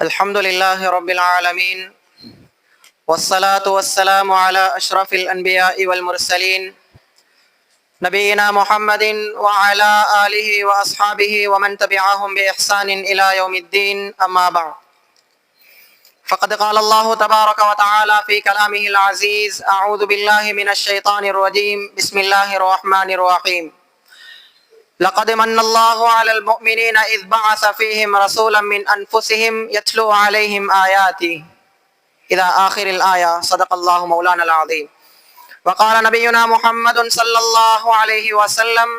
الحمد لله رب العالمين والصلاة والسلام على أشرف الأنبياء والمرسلين نبينا محمد وعلى آله وأصحابه ومن تبعهم بإحسان إلى يوم الدين أما بعد. فقد قال الله تبارك وتعالى في كلامه العزيز أعوذ بالله من الشيطان الرجيم بسم الله الرحمن الرحيم لقد من الله على المؤمنين إذ بعث فيهم رسولا من أنفسهم يتلو عليهم آياته إلى آخر الآية صدق الله مولانا العظيم وقال نبينا محمد صلى الله عليه وسلم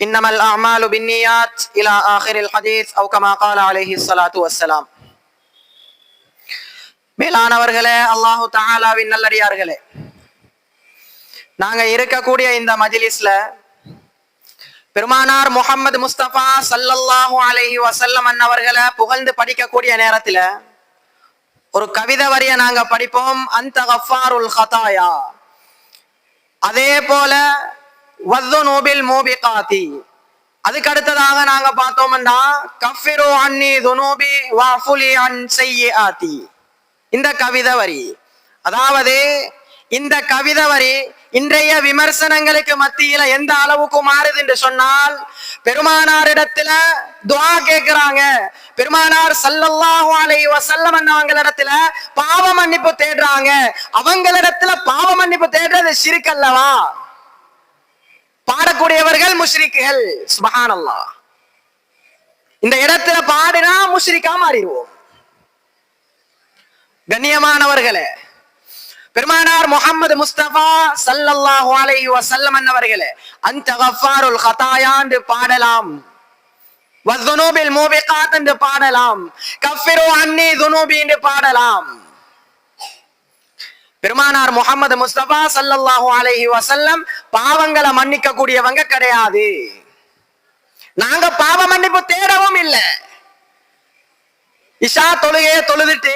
إنما الأعمال بالنيات إلى آخر الحديث أو كما قال عليه الصلاة والسلام மேலானவர்களே அல்லாஹு தாலாவின் நல்லடியார்களே நாங்க இருக்கக்கூடிய இந்த மஜிலிஸ்ல பெருமானார் முகமது முஸ்தபா சல்லல்லாஹு அலஹி வசல்லம் அன்னவர்களை புகழ்ந்து படிக்கக்கூடிய நேரத்துல ஒரு கவிதை வரிய நாங்க படிப்போம் அந்த கஃபாருல் ஹதாயா அதே போல வத்து நோபில் மூபிகாத்தி அதுக்கு அடுத்ததாக நாங்க பார்த்தோம்னா கஃபிரு அன்னி துனூபி வாஃபுலி அன் செய்யாத்தி இந்த கவிதை வரி. அதாவது இந்த கவிதை வரி இன்றைய விமர்சனங்களுக்கு மத்தியில எந்த அளவுக்கு மாறுது என்று சொன்னால் பெருமானாரிடத்துல துவா கேட்கிறாங்க பெருமானார் சல்லல்லாஹு அலை வசல்லம் அவங்களிடத்துல பாவ மன்னிப்பு தேடுறாங்க. அவங்களிடத்துல பாவ மன்னிப்பு தேடுறது சிரிக்கல்லவா பாடக்கூடியவர்கள் முஷ்ரிக்குகள். சுபஹானல்லாஹ். இந்த இடத்துல பாடினா முஷ்ரிக்கா மாறிடுவோம். கண்ணியமானவர்களே பெருமானார் முகமது முஸ்தபா சல்லல்லாஹு அலைஹி வஸல்லம் அவர்களே அந்த கஃபாருல் ஹதாயா என்று பாடலாம். வஸ்துனூபில் மூபிகாத் என்று பாடலாம். கஃபிரு அன்னி துனூபி என்று பாடலாம். பெருமானார் முகமது முஸ்தபா சல்லல்லாஹு அலைஹி வஸல்லம் பாவங்களை மன்னிக்க கூடியவங்க கிடையாது. நாங்க பாவ மன்னிப்பு தேடவும் இல்லை. இஷா தொழுகையை தொழுதுட்டு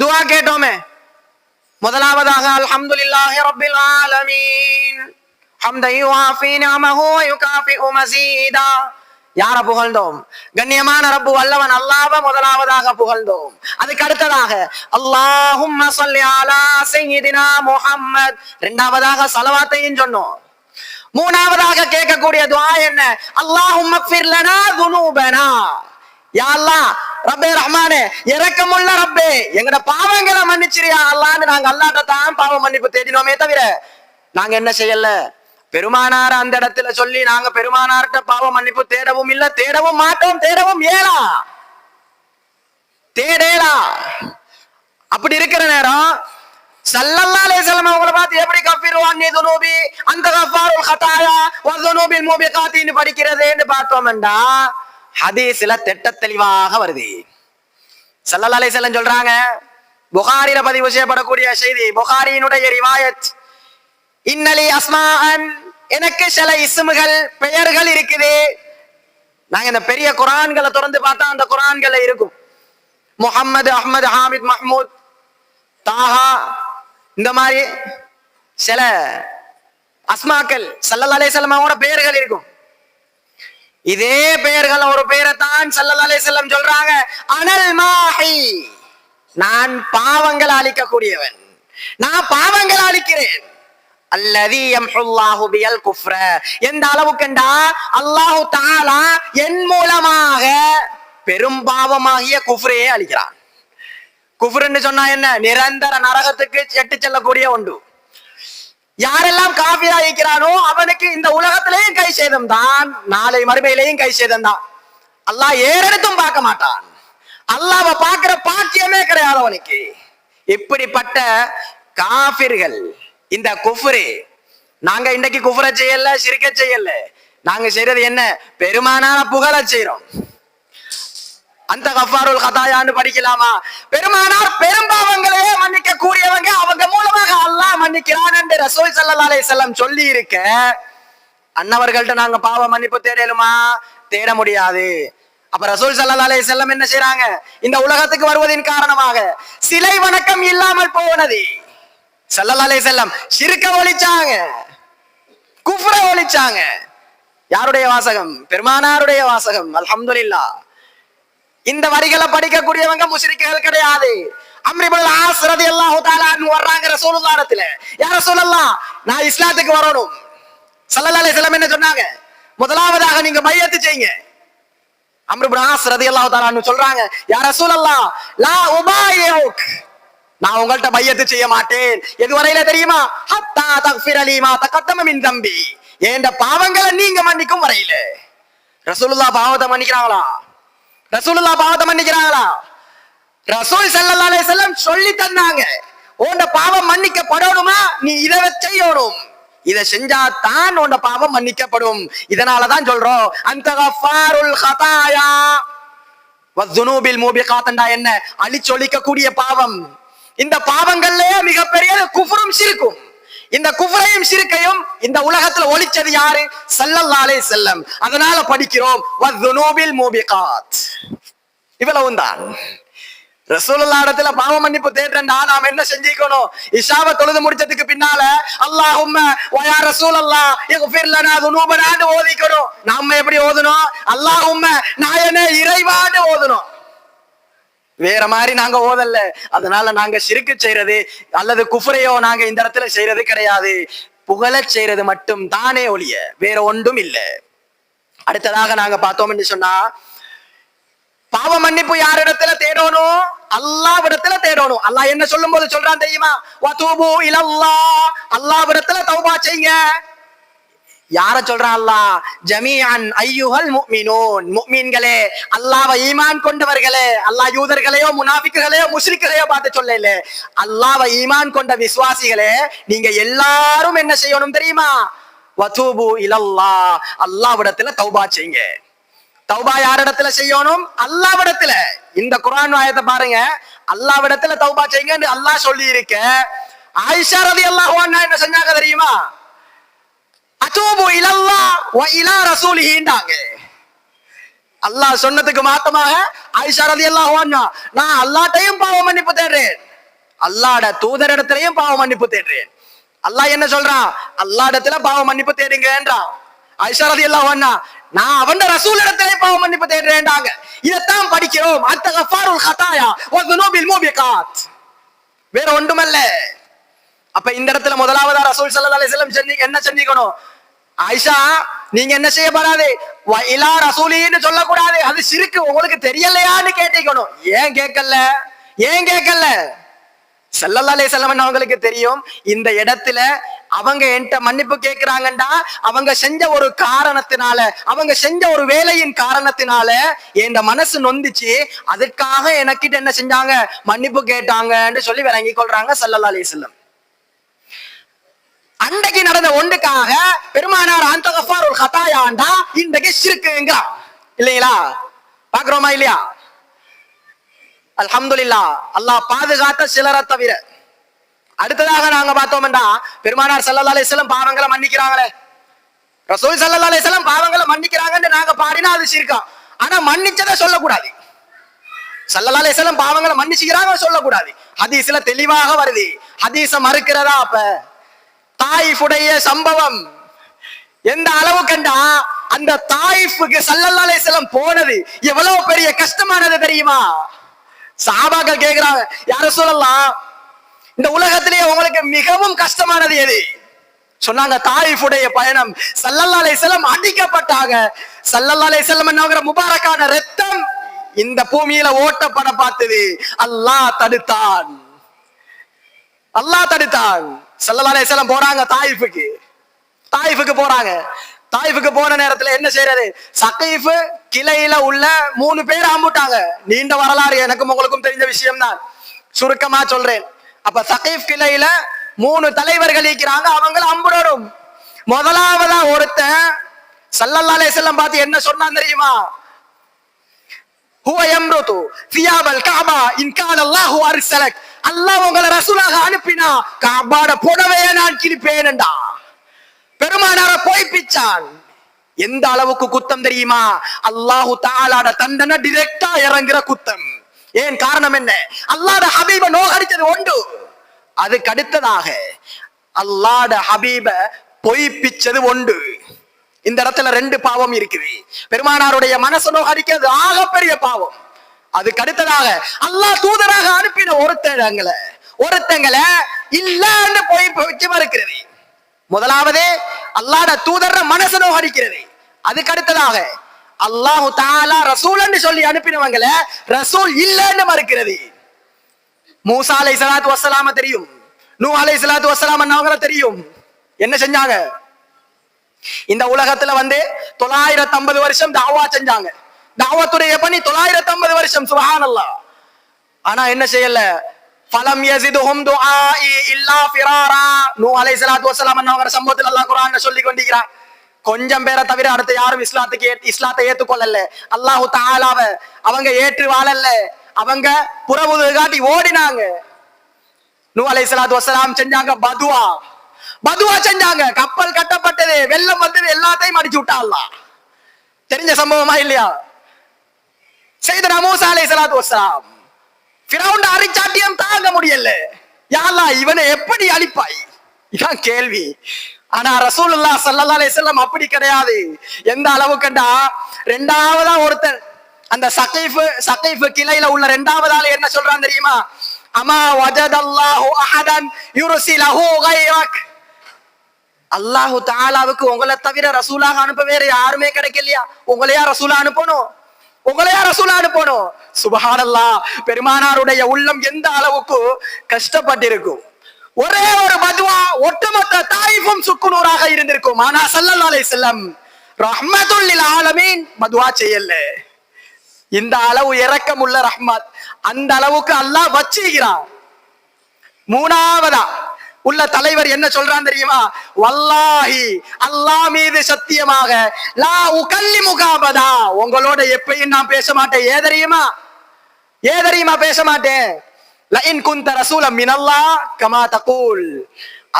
துவா கேட்டோமே முதலாவதாக அல்ஹம்துலில்லாஹி ரப்பில் ஆலமீன் ஹம்தை யுஆஃபி நிஅமஹு வ மஸீதா யார புகழ்ந்தோம்? கண்ணியமான ரப்பு வல்லவன் அல்லாவ முதலாவதாக புகழ்ந்தோம். அதுக்கு அடுத்ததாக அல்லாஹும் ஸல்லி அலா முஹம்மத் இரண்டாவதாக சலவாத்தையும் சொன்னோம். மூணாவதாக கேட்கக்கூடிய துவா என்ன? அல்லாஹும்ம ஃபிர் ரப்பே ரஹ்மானே இறக்கமுள்ள ரப்பே. எங்கட பாவங்களை மன்னிச்சிரியா அல்லான்னு நாங்க அல்லாட்ட தான் பாவம் மன்னிப்பு தேடினோமே தவிர நாங்க என்ன செய்யல? பெருமானார் அந்த இடத்துல சொல்லி நாங்க பெருமானார்கிட்ட பாவ மன்னிப்பு தேடவும் இல்ல தேடவும் மாட்டோம் தேடவும் ஏலா தேடேலா. அப்படி இருக்கிற நேரம் சல்லல்லா அலைஹிஸ்ஸலாம் அவங்கள பார்த்து எப்படி கஃபிருவான் நீ துனூபி அந்த கஃபாருல் ஹதாயா வ துனூபில் மூபிகாத்தின்னு பார்த்தோம்டா ஹதீஸ்ல திட்ட தெளிவாக வருது சல்லல்லா செல்லம் சொல்றாங்க புகாரில பதிவு செய்யப்படக்கூடிய செய்தி புகாரியினுடைய ரிவாயத் இன்னலி அஸ்மான் எனக்கு சில இஸ்முகள் பெயர்கள் இருக்குது. நாங்க இந்த பெரிய குரான்களை திறந்து பார்த்தா அந்த குரான்கள் இருக்கும். முஹம்மது அஹ்மது ஹாமித் மஹமூத் தாஹா இந்த மாதிரி சில அஸ்மாக்கள் சல்லல்லாலே செல்லமாவோட பெயர்கள் இருக்கும். இதே பெயர்கள் ஒரு பெயரை தான் சல்லல்லா செல்லம் சொல்றாங்க. அனல் மாஹி. நான் பாவங்கள் அழிக்கக்கூடியவன். நான் பாவங்கள் அழிக்கிறேன். அல்லதி எம்ஹுல்லாஹு பியல் குஃப்ர. எந்த அளவுக்குண்டா அல்லாஹு தாலா என் மூலமாக பெரும் பாவமாகிய குஃப்ரையே அழிக்கிறான். குஃப்ருன்னு சொன்னா என்ன? நிரந்தர நரகத்துக்கு எட்டு செல்லக்கூடிய ஒன்று. யாரெல்லாம் காபிரா இருக்கிறானோ அவனுக்கு இந்த உலகத்திலேயும் கை சேதம் தான் நாளை மறுமையிலேயும் கை சேதம் தான் அல்லாஹ் ஏறெடுத்தும் பார்க்க மாட்டான். அல்லாஹ்வை பார்க்கிற பாக்கியமே கிடையாது அவனுக்கு. இப்படிப்பட்ட காபிர்கள் இந்த குஃபுரு நாங்க இன்னைக்கு குஃபுரை செய்யல சிரிக்க செய்யல. நாங்க செய்யறது என்ன? பெருமானான புகழ செய்யறோம் அந்த கஃபாருல் கதாயான்னு படிக்கலாமா? பெருமானார் பெரும்பாவங்களையே மன்னிக்க கூடியவங்க அவங்க மூலமாக அல்லாஹ் மன்னிக்கிறான் என்று ரசூல் சல்லா அலைஹி செல்லம் சொல்லி இருக்க அன்னவர்கள்ட்ட நாங்க பாவ மன்னிப்பு தேடலுமா தேட முடியாது. அப்ப ரசூல் சல்லா அலைஹி செல்லம் என்ன செய்யறாங்க இந்த உலகத்துக்கு வருவதின் காரணமாக சிலை வணக்கம் இல்லாமல் போனது. சல்லா அலைஹி செல்லம் சிறுக்க ஒழிச்சாங்க. குஃப்ர ஒழிச்சாங்க. யாருடைய வாசகம்? பெருமானாருடைய வாசகம். அல்ஹம்துலில்லாஹ். இந்த வரிகளை படிக்கக்கூடியவங்க முஸ்லிம்கள் கிடையாது. அம்ரிபுல் ஆசிரதி எல்லாம் தாலான்னு வர்றாங்க ரசூலுல்லாஹ்ல யார சொல்லலாம் நான் இஸ்லாத்துக்கு வரணும். சல்லல்லாலே சிலம் என்ன சொன்னாங்க? முதலாவதாக நீங்க பையத்து செய்யுங்க. அம்ருபுல் ஆசிரதி எல்லாம் தாலான்னு சொல்றாங்க யார சொல்லலாம் லா உபாயோக் நான் உங்கள்ட்ட பையத்து செய்ய மாட்டேன். எது வரையில தெரியுமா? ஹத்தா தக்ஃபிர் அலீமா தக்கத்தம மின் தம்பி. ஏண்ட பாவங்களை நீங்க மன்னிக்கும் வரையில. ரசூலுல்லா பாவத்தை மன்னிக்கிறாங்களா? ரசூலுல்லா பாவத்தை மன்னிக்கிறாங்களா? ரசூல் செல்லல்லாலே செல்லம் சொல்லி தந்தாங்க. உன்ட பாவம் மன்னிக்கப்படணுமா? நீ இதை செய்யணும். இதை செஞ்சா தான் உன்ட பாவம் மன்னிக்கப்படும். இதனாலதான் சொல்றோம் அந்த கஃபாருல் ஹதாயா வஸ்துனூபில் மூபிகாத்தண்டா என்ன? அழிச்சொலிக்கக்கூடிய பாவம். இந்த பாவங்கள்லயே மிகப்பெரிய குஃபரும் சிரிக்கும். இந்த குஃபரையும் சிறுக்கையும் இந்த உலகத்துல ஒழிச்சது யாரு? செல்லல்லாலே செல்லம் அதனால படிக்கிறோம் வஸ்துனூபில் மூபி காத் தான். ரசூலுல்லாஹ் இடத்துல பாவ மன்னிப்பு தேடுறா நாம என்ன செஞ்சுக்கணும்? இஷாவை தொழுது முடிச்சதுக்கு பின்னால அல்லாஹும்ம வயா ரசூலல்லாஹ் இக்ஃபிர் லனா துனூபனான்னு ஓதிக்கணும். நாம எப்படி ஓதணும்? அல்லாஹும்ம நாயனே இறைவான்னு ஓதணும். வேற மாதிரி நாங்க ஓதல்ல. அதனால நாங்க சிரிக்கு செய்யறது அல்லது குஃபரையோ நாங்க இந்த இடத்துல செய்யறது கிடையாது. புகழச் செய்யறது மட்டும் தானே ஒழிய வேற ஒன்றும் இல்ல. அடுத்ததாக நாங்க பார்த்தோம் என்று சொன்னா பாவ மன்னிப்பு யாரிடத்துல தேடணும்? அல்லாவிடத்துல தேடணும். அல்லாஹ் என்ன சொல்லும் போது சொல்றான் தெரியுமா? வதூபு இலல்லா அல்லாவிடத்துல தௌபா செய்யுங்க. யார சொல்றான் அல்லாஹ்? ஜமீஅன் ஐயுஹல் முஃமினூன். முஃமின்களே அல்லாஹ்வை ஈமான் கொண்டவர்களே அல்லாஹ் யூதர்களையோ முனாஃபிக்குகளையோ முஸ்லிக்குகளையோ பார்த்து சொல்லல. அல்லாஹ்வை ஈமான் கொண்ட விசுவாசிகளே நீங்க எல்லாரும் என்ன செய்யணும் தெரியுமா? வதூபு இலல்லா அல்லாஹ்விடத்துல தௌபா செய்யுங்க. தௌபா யாரிடத்துல செய்யணும்? அல்லாவிடத்துல. இந்த குரான் ஆயத்தை பாருங்க. அல்லாவிடத்துல தௌபா செய்யுங்க அல்லாஹ் சொல்லி இருக்க ஆயிஷா ரதி அல்லாஹ் என்ன செஞ்சாங்க தெரியுமா? அத்தூபு இலல்லா வ இலா ரசூலிஹின்றாங்க. அல்லாஹ் சொன்னதுக்கு மாத்தமாக ஆயிஷா ரதி அல்லாஹ் நான் அல்லாட்டையும் பாவ மன்னிப்பு தேடுறேன். அல்லாட தூதரிடத்திலையும் பாவ மன்னிப்பு தேடுறேன். அல்லாஹ் என்ன சொல்றான்? அல்லாடத்துல பாவ மன்னிப்பு தேடுங்கன்றான். ஐஷாரதி எல்லாம் அன்ஹா நான் அவன் ரசூல் இடத்திலே பாவம் மன்னிப்பு தேடுறேன்டாங்க. இதைத்தான் படிக்கிறோம். அத்த கஃபாருல் ஹதாயா வ துனூபில் மூபிகாத். வேற ஒன்றுமல்ல. அப்ப இந்த இடத்துல முதலாவதா ரசூல் ஸல்லல்லாஹு அலைஹி வஸல்லம் சென்னி என்ன சென்னிக்கணும் ஆயிஷா நீங்க என்ன செய்யப்படாது? இலா ரசூலின்னு சொல்லக்கூடாது. அது சிரிக்கு உங்களுக்கு தெரியலையான்னு கேட்டிக்கணும். ஏன் கேட்கல? ஏன் கேட்கல? செல்லல்லா அலே செல்லம் அவங்களுக்கு தெரியும் இந்த இடத்துல அவங்க என்கிட்ட மன்னிப்பு கேட்கிறாங்கண்டா அவங்க செஞ்ச ஒரு காரணத்தினால அவங்க செஞ்ச ஒரு வேலையின் காரணத்தினால என் மனசு நொந்துச்சு. அதுக்காக எனக்கிட்ட என்ன செஞ்சாங்க? மன்னிப்பு கேட்டாங்கன்னு சொல்லி விளங்கி கொள்றாங்க சல்லல்லா அலைஹி வஸல்லம். அன்றைக்கு நடந்த ஒன்றுக்காக பெருமானார் அந்த ஒரு கதாயாண்டா இன்றைக்கு சிறுக்குங்க இல்லைங்களா? பாக்குறோமா இல்லையா? அல்ஹம்துலில்லா அல்லாஹ் பாதுகாத்த சிலரை தவிர அடுத்ததாக நாங்க பார்த்தோம்டா பெருமானார் சல்லா அலைஹி பாவங்களை மன்னிக்கிறாங்களே. ரசூல் சல்லா அலைஹி பாவங்களை மன்னிக்கிறாங்கன்னு நாங்க பாடினா அது சிரிக்கா. ஆனா மன்னிச்சதை சொல்லக்கூடாது. சல்லா அலைஹி பாவங்களை மன்னிச்சுக்கிறாங்க சொல்லக்கூடாது. ஹதீஸ்ல தெளிவாக வருது. ஹதீஸ மறுக்கிறதா அப்ப? தாயிஃபுடைய சம்பவம். எந்த அளவு கண்டா அந்த தாயிஃபுக்கு ஸல்லல்லாஹு அலைஹி போனது எவ்வளவு பெரிய கஷ்டமானது தெரியுமா? சாபாக்கள் கேக்குறாங்க யார சொல்லலாம் இந்த உலகத்திலேயே உங்களுக்கு மிகவும் கஷ்டமானது எது? சொன்னாங்க தாயிஃபுடைய பயணம். சல்லல்லாலை செல்லம் அடிக்கப்பட்டாங்க. சல்லல்லாலை செல்லம் என்னங்கிற முபாரக்கான ரத்தம் இந்த பூமியில ஓட்டப்பட பார்த்தது. அல்லாஹ் தடுத்தான். அல்லாஹ் தடுத்தான். சல்லல்லாலை செல்லம் போறாங்க தாயிஃபுக்கு. தாயிஃபுக்கு போறாங்க. தாயிஃபுக்கு போன நேரத்துல என்ன செய்யறது? சக்கைஃபு கிளையில உள்ள மூணு பேர் ஆம்பிட்டாங்க நீண்ட வரலாறு எனக்கும் உங்களுக்கும் தெரிஞ்ச விஷயம் தான் சுருக்கமா சொல்றேன். அப்ப சகைஃப் கிளையில மூணு தலைவர்கள் இருக்கிறாங்க அவங்கள அம்புடணும். முதலாவதா ஒருத்தன் சல்லல்லா செல்லம் பார்த்து என்ன சொன்னான் தெரியுமா? ஹுவ யம்ருது ஃபியாபல் காபா இன் கான அல்லாஹு அர்ஸலக் அல்லாஹ் உங்களை ரசூலாக அனுப்பினா கஅபாட புடவையை நான் கிழிப்பேன்டா. பெருமானார பொய்ப்பிச்சான். எந்த அளவுக்கு குத்தம் தெரியுமா? அல்லாஹு தாலாட தண்டனை டிரெக்டா இறங்குற குத்தம். ஏன் காரணம் என்ன? அல்லாட ஹபீப நோகடிச்சது உண்டு. அதுக்கு அடுத்ததாக அல்லாட ஹபீப பொய்ப்பிச்சது உண்டு. இந்த இடத்துல ரெண்டு பாவம் இருக்குது. பெருமானாருடைய மனசு நோகடிக்கிறது ஆகப்பெரிய பாவம். அதுக்கு அடுத்ததாக அல்லாஹ் தூதராக அனுப்பின ஒருத்தங்களை ஒருத்தங்களை இல்லன்னு போய் வச்சு இருக்கிறது. முதலாவது அல்லாட தூதர மனசு நோகடிக்கிறது. அதுக்கு அடுத்ததாக அல்லாஹு தாலா ரசூல்னு சொல்லி அனுப்பினவங்கள ரசூல் இல்லைன்னு மறுக்கிறது. மூசா அலை சலாத்து வசலாம தெரியும். நூ அலை சலாத்து வசலாம் அவங்கள தெரியும். என்ன செஞ்சாங்க? இந்த உலகத்துல வந்து தொள்ளாயிரத்தி ஐம்பது வருஷம் தாவா செஞ்சாங்க. தாவத்துடைய பணி தொள்ளாயிரத்தி ஐம்பது வருஷம் சுபஹானல்லா ஆனா என்ன செய்யல? ஃபலம் யஸிதுஹும் துஆஇ இல்லா ஃபிராரா. நூ அலைஹிஸ்ஸலாத்து வஸ்ஸலாம் அவங்க சம்பவத்தில் அல்லாஹ் குர்ஆன்ல சொல்லி கொண்டிருக்கிறான். கொஞ்சம் பேரை தவிர அடுத்து யாரும் இஸ்லாத்துக்கு இஸ்லாத்தை ஏத்துக்கொள்ளல. அல்லாஹு தாலாவ அவங்க ஏற்று வாழல. அவங்க புறவு காட்டி ஓடினாங்க. நூ அலை சலாத் வசலாம் செஞ்சாங்க பதுவா. பதுவா செஞ்சாங்க. கப்பல் கட்டப்பட்டது வெள்ளம் வந்தது எல்லாத்தையும் அடிச்சு விட்டா தெரிஞ்ச சம்பவமா இல்லையா? செய்த மூசா சலாத் வசலாம் ஃபிரௌன் அரிச்சாட்டியம் தாங்க முடியல. யாரா இவனை எப்படி அழிப்பாய்? இதான் கேள்வி. ஆனா ரசூலுல்லா ஸல்லல்லாஹு அலைஹி அப்படி கிடையாது. எந்த அளவுக்குண்டா? ரெண்டாவதா ஒருத்தன். அந்த சகைஃபு சகைஃபு கிளையில உள்ள ரெண்டாவது ஆள் என்ன சொல்றான் தெரியுமா? அமா வஜதல்லாஹு அஹதன் யுர்சிலஹு கைரக். அல்லாஹு தாலாவுக்கு உங்களை தவிர ரசூலாக அனுப்ப வேற யாருமே கிடைக்கலையா? உங்களையா ரசூலா அனுப்பணும்? உங்களையா ரசூலா அனுப்பணும்? சுபஹானல்லா பெருமானாருடைய உள்ளம் எந்த அளவுக்கு கஷ்டப்பட்டிருக்கும்? ஒரே ஒரு மதுவா ஒட்டுமொத்த தாயிஃபும் சுக்குநூறாக இருந்திருக்கும். ஆனா சல்லல்லாஹு அலை செல்லம் ரஹ்மத்துல்லில் ஆலமீன் மதுவா செய்யல. இந்த அளவு இரக்கம் உள்ள ரஹ்மத் அந்த அளவுக்கு அல்லாஹ் வச்சுகிறான் மூணாவதா உள்ள தலைவர் என்ன சொல்றான் தெரியுமா? வல்லாஹி அல்லாஹ் மீது சத்தியமாக லா உகல்லி முகாபதா உங்களோட எப்பயும் நான் பேச மாட்டேன். ஏ தெரியுமா? ஏ தெரியுமா பேச மாட்டேன்? லஇன் குந்த ரசூலம் மினல்லாஹ் கமா தகூல்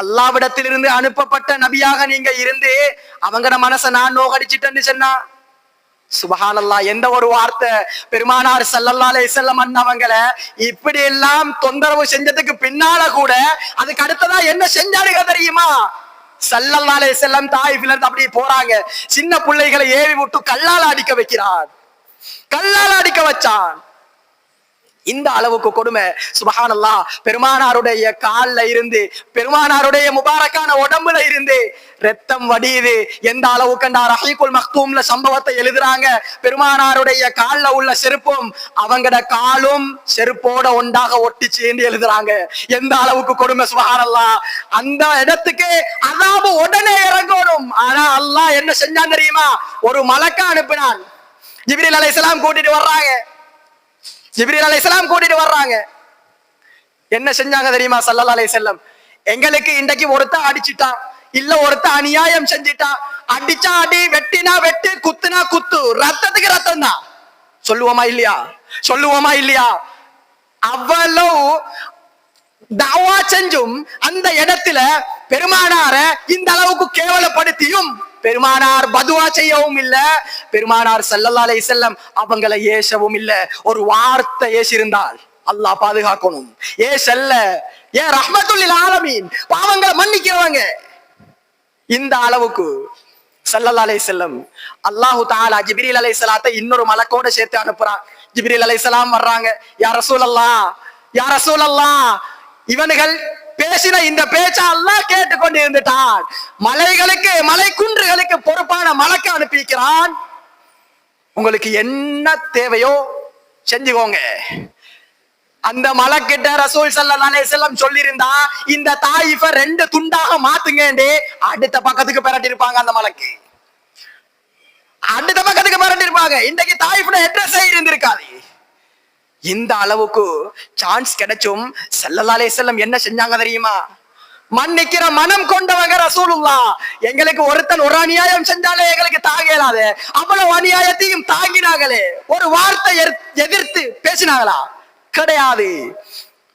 அல்லாவிடத்திலிருந்து அனுப்பப்பட்ட நபியாக நீங்க இருந்து அவங்கட மனசை நான் நோகடிச்சிட்டேன்னு சொன்னா சுபஹானல்லா எந்த ஒரு வார்த்தை பெருமானார் சல்லல்லா அலைஹிஸ்ஸலாம் அண்ணவங்களை இப்படி எல்லாம் தொந்தரவு செஞ்சதுக்கு பின்னால கூட அதுக்கு அடுத்ததா என்ன செஞ்சாருங்க தெரியுமா சல்லல்லா அலைஹிஸ்ஸலாம் தாயிஃபில இருந்து அப்படி போறாங்க சின்ன பிள்ளைகளை ஏவி விட்டு கல்லால் அடிக்க வைக்கிறான் கல்லால் அடிக்க வச்சான் இந்த அளவுக்கு கொடுமை. சுபஹானல்லா பெருமானாருடைய கால்ல இருந்து பெருமானாருடைய முபாரக்கான உடம்புல இருந்து ரத்தம் வடியுது. எந்த அளவுக்கு ரஹீகுல் மக்தூம்ல சம்பவத்தை எழுதுறாங்க? பெருமானாருடைய கால்ல உள்ள செருப்பும் அவங்கட காலும் செருப்போட ஒன்றாக ஒட்டிச்சுன்னு எழுதுறாங்க. எந்த அளவுக்கு கொடுமை சுபஹானல்லா அந்த இடத்துக்கு அதாவது உடனே இறங்கணும். ஆனா அல்லாஹ் என்ன செஞ்சான் தெரியுமா? ஒரு மலக்கா அனுப்பினான். ஜிப்ரீல் அலைஹிஸ்ஸலாம் கூட்டிட்டு வர்றாங்க. ஜிப்ரீல் இஸ்லாம் கூட்டிட்டு வர்றாங்க. என்ன செஞ்சாங்க தெரியுமா? சல்லா அலை செல்லம் எங்களுக்கு இன்றைக்கு ஒருத்தன் அடிச்சுட்டான். இல்ல ஒருத்தன் அநியாயம் செஞ்சிட்டான். அடிச்சா அடி வெட்டினா வெட்டு குத்துனா குத்து. ரத்தத்துக்கு ரத்தம் தான் சொல்லுவோமா இல்லையா? சொல்லுவோமா இல்லையா? அவ்வளவு தாவா செஞ்சும் அந்த இடத்துல பெருமானார இந்த அளவுக்கு கேவலப்படுத்தியும் பெருமானார் பதுவா செய்யவும் இல்ல. பெருமானார் சல்லல்லா செல்லம் அவங்களை ஏசவும் இல்ல. ஒரு வார்த்தை ஏசிருந்தால் அல்லாஹ் பாதுகாக்கணும். ஏ செல்ல ஏ ரஹ்மத்துல்லில் ஆலமீன். பாவங்களை மன்னிக்கிறவங்க. இந்த அளவுக்கு சல்லல்லா செல்லம் அல்லாஹு தாலா ஜிபிரில் அலை சலாத்தை இன்னொரு மலக்கோட சேர்த்து அனுப்புறான். ஜிபிரில் அலை சலாம் வர்றாங்க யார ரசூலல்லாஹ் யார ரசூலல்லாஹ் இவனுகள் பேசின இந்த பேச்ச அல்லாஹ் கேட்டுக்கொண்டு இருந்துட்டான் மலைகளுக்கு மலை குன்றுகளுக்கு பொறுப்பான மலக்க அனுப்பிக்கிறான் உங்களுக்கு என்ன தேவையோ செஞ்சுக்கோங்க. அந்த மலக்கிட்ட ரசூல் சல்லா அலைஹி செல்லம் சொல்லியிருந்தா இந்த தாயிஃப ரெண்டு துண்டாக மாத்துங்கண்டி அடுத்த பக்கத்துக்கு பெரட்டி இருப்பாங்க அந்த மலக்கு. அடுத்த பக்கத்துக்கு பெரட்டி இருப்பாங்க இன்னைக்கு தாயிஃபுட அட்ரஸே இருந்திருக்காது. இந்த அளவுக்கு சான்ஸ் கிடைச்சும் செல்லலாலே செல்லம் என்ன செஞ்சாங்க தெரியுமா? மன்னிக்கிற மனம் கொண்டவங்க ரசூலுல்லா எங்களுக்கு ஒருத்தன் ஒரு அநியாயம் செஞ்சாலே எங்களுக்கு தாங்கலாது. அவ்வளவு அநியாயத்தையும் தாங்கினாங்களே. ஒரு வார்த்தை எதிர்- எதிர்த்து பேசினாங்களா? கிடையாது.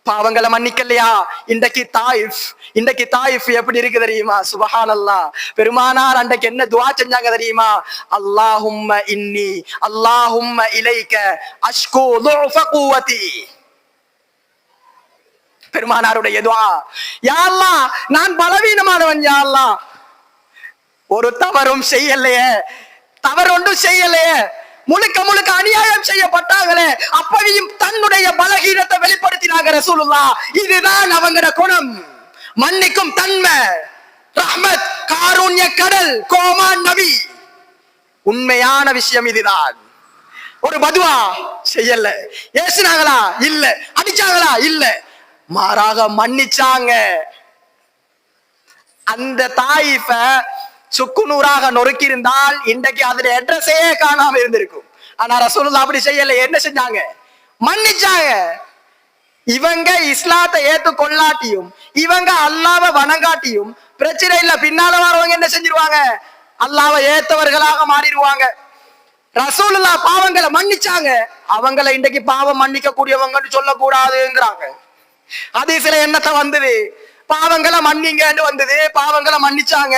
பாவங்களை மன்னிக்கலையா? இன்றைக்கு தாயிஃப் இன்றைக்கு தாயிஃப் எப்படி இருக்கு தெரியுமா? சுபஹான் அல்லா பெருமானார் அன்றைக்கு என்ன துவா செஞ்சாங்க தெரியுமா? அல்லாஹும்ம இன்னி அல்லாஹும்ம இலைக்க அஷ்கு கூவதி பெருமானாருடைய துவா. யாழ்லா நான் பலவீனமானவன் யாழ்லா ஒரு தவறும் செய்யலையே. தவறு ஒன்றும் செய்யலையே. முழுக்க முழுக்க அநியாயம் செய்யப்பட்டாங்களே அப்பவையும் தன்னுடைய பலகீனத்தை வெளிப்படுத்தினாங்க ரசூலுல்லா இதுதான் அவங்கட குணம். மன்னிக்கும் தன்மை. ரஹ்மத் காருண்ய கடல் கோமான் நபி. உண்மையான விஷயம் இதுதான். ஒரு பதுவா செய்யல. ஏசுனாங்களா? இல்ல. அடிச்சாங்களா? இல்ல. மாறாக மன்னிச்சாங்க. அந்த தாயிப்ப சுக்குநூறாக நொறுக்கி இருந்தால் இன்றைக்கு அதில் அட்ரஸே காணாம இருந்திருக்கும். ஆனா ரசூலுல்லா அப்படி செய்யல. என்ன செஞ்சாங்க? மன்னிச்சாங்க. இவங்க இஸ்லாத்தை ஏத்து கொள்ளாட்டியும் இவங்க அல்லாவை வணங்காட்டியும் பிரச்சனை இல்ல பின்னால வரவங்க என்ன செஞ்சிருவாங்க? அல்லாவை ஏத்தவர்களாக மாறிடுவாங்க. ரசூலுல்லா பாவங்களை மன்னிச்சாங்க. அவங்களை இன்றைக்கு பாவம் மன்னிக்க கூடியவங்கன்னு சொல்லக்கூடாதுங்கிறாங்க. அது சில எண்ணத்தை வந்தது? பாவங்களை மன்னிங்கன்னு வந்தது. பாவங்களை மன்னிச்சாங்க.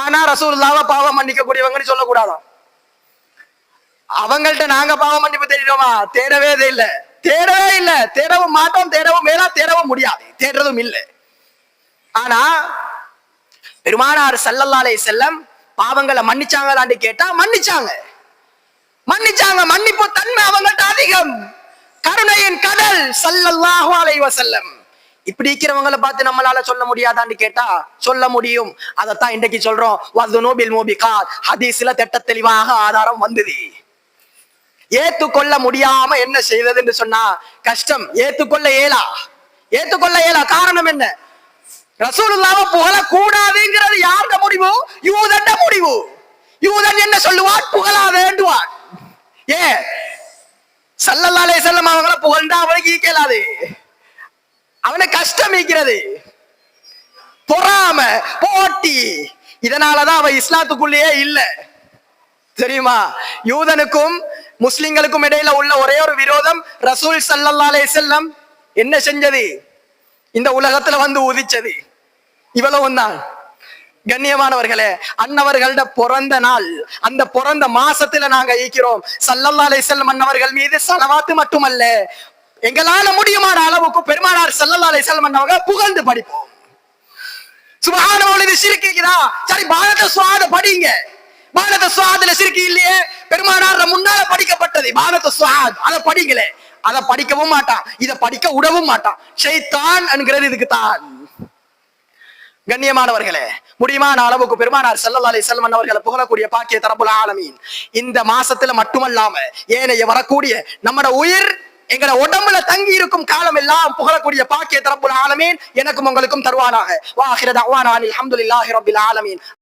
ஆனா ரசூலுல்லாவை பாவம் மன்னிக்க கூடியவங்கன்னு சொல்லக்கூடாதாம் அவங்கள்ட்ட நாங்க பாவம் மன்னிப்பு தேடிடுவோமா தேடவே இல்ல. தேடவே இல்ல. தேடவும் மாட்டோம் தேடவும் மேலா தேடவும் முடியாது. தேடுறதும் இல்லை. ஆனா பெருமானார் சல்லல்லாலே செல்லம் பாவங்களை மன்னிச்சாங்களான்னு கேட்டா மன்னிச்சாங்க. மன்னிச்சாங்க. மன்னிப்பு தன்மை அவங்கள்ட்ட அதிகம். கருணையின் கடல் சல்லல்லாஹு அலைஹி இப்படி இருக்கிறவங்களை பார்த்து நம்மளால சொல்ல முடியாதான்னு கேட்டா சொல்ல முடியும். அதைத்தான் இன்றைக்கு சொல்றோம். வதுனூபில் மூபிகாத். ஹதீஸ்ல திட்ட தெளிவாக ஆதாரம் வந்தது. ஏத்துக்கொள்ள முடியாம என்ன செய்ததுன்னு சொன்னா கஷ்டம். ஏத்துக்கொள்ள இயலா. ஏத்துக்கொள்ள இயலா. காரணம் என்ன? ரசூலுல்லாவை புகழ கூடாதுங்கிறது யாருட முடிவு? யூதண்ட முடிவு. யூதன் என்ன சொல்லுவான் புகழா வேண்டுவான் ஏ சல்லல்லாலே செல்லம் அவங்கள புகழ்ந்தா அவனுக்கு ஈக்கலாது அவனை கஷ்டமிக்கிறது. பொறாம போட்டி. இதனாலதான் அவன் இஸ்லாத்துக்குள்ளேயே இல்ல. தெரியுமா? யூதனுக்கும் முஸ்லிம்களுக்கும் இடையில உள்ள ஒரே ஒரு விரோதம் ரசூல் சல்லல்லாலே செல்லம் என்ன செஞ்சது? இந்த உலகத்துல வந்து உதிச்சது. இவ்வளவு தான். கண்ணியமானவர்களே அன்னவர்களோட பிறந்த நாள் அந்த பிறந்த மாசத்துல நாங்க ஈக்கிறோம் சல்லல்லாலே செல்லம் அன்னவர்கள் மீது சலவாத்து மட்டுமல்ல எங்களால முடியுமான அளவுக்கு பெருமானார் சல்லல்லாலே செல்லம் அன்னவங்க புகழ்ந்து படிப்போம். சுபகான இது சிரிக்கிறா சரி பாரத சுவாத படிங்க. பாரத சுவாதுல சிரிக்கி இல்லையே? பெருமானார் முன்னால படிக்கப்பட்டது. பாரத சுவாத். அதை படிங்களே அதை படிக்கவும் மாட்டான். இதை படிக்க விடவும் மாட்டான். ஷைத்தான் என்கிறது இதுக்கு தான் கண்ணியமானவர்களே முடியுமான அளவுக்கு பெருமானார் ஸல்லல்லாஹு அலைஹி அவர்களை புகழக்கூடிய பாக்கிய தரப்புல ஆலமீன். இந்த மாசத்துல மட்டுமல்லாம ஏனைய வரக்கூடிய நம்மட உயிர் எங்கட உடம்புல தங்கி இருக்கும் காலம் எல்லாம் புகழக்கூடிய பாக்கிய தரப்புல ஆலமீன் எனக்கும் உங்களுக்கும் தருவானாக. வாஹிர தஅவானா அல்ஹம்துலில்லாஹி ஆலமீன்.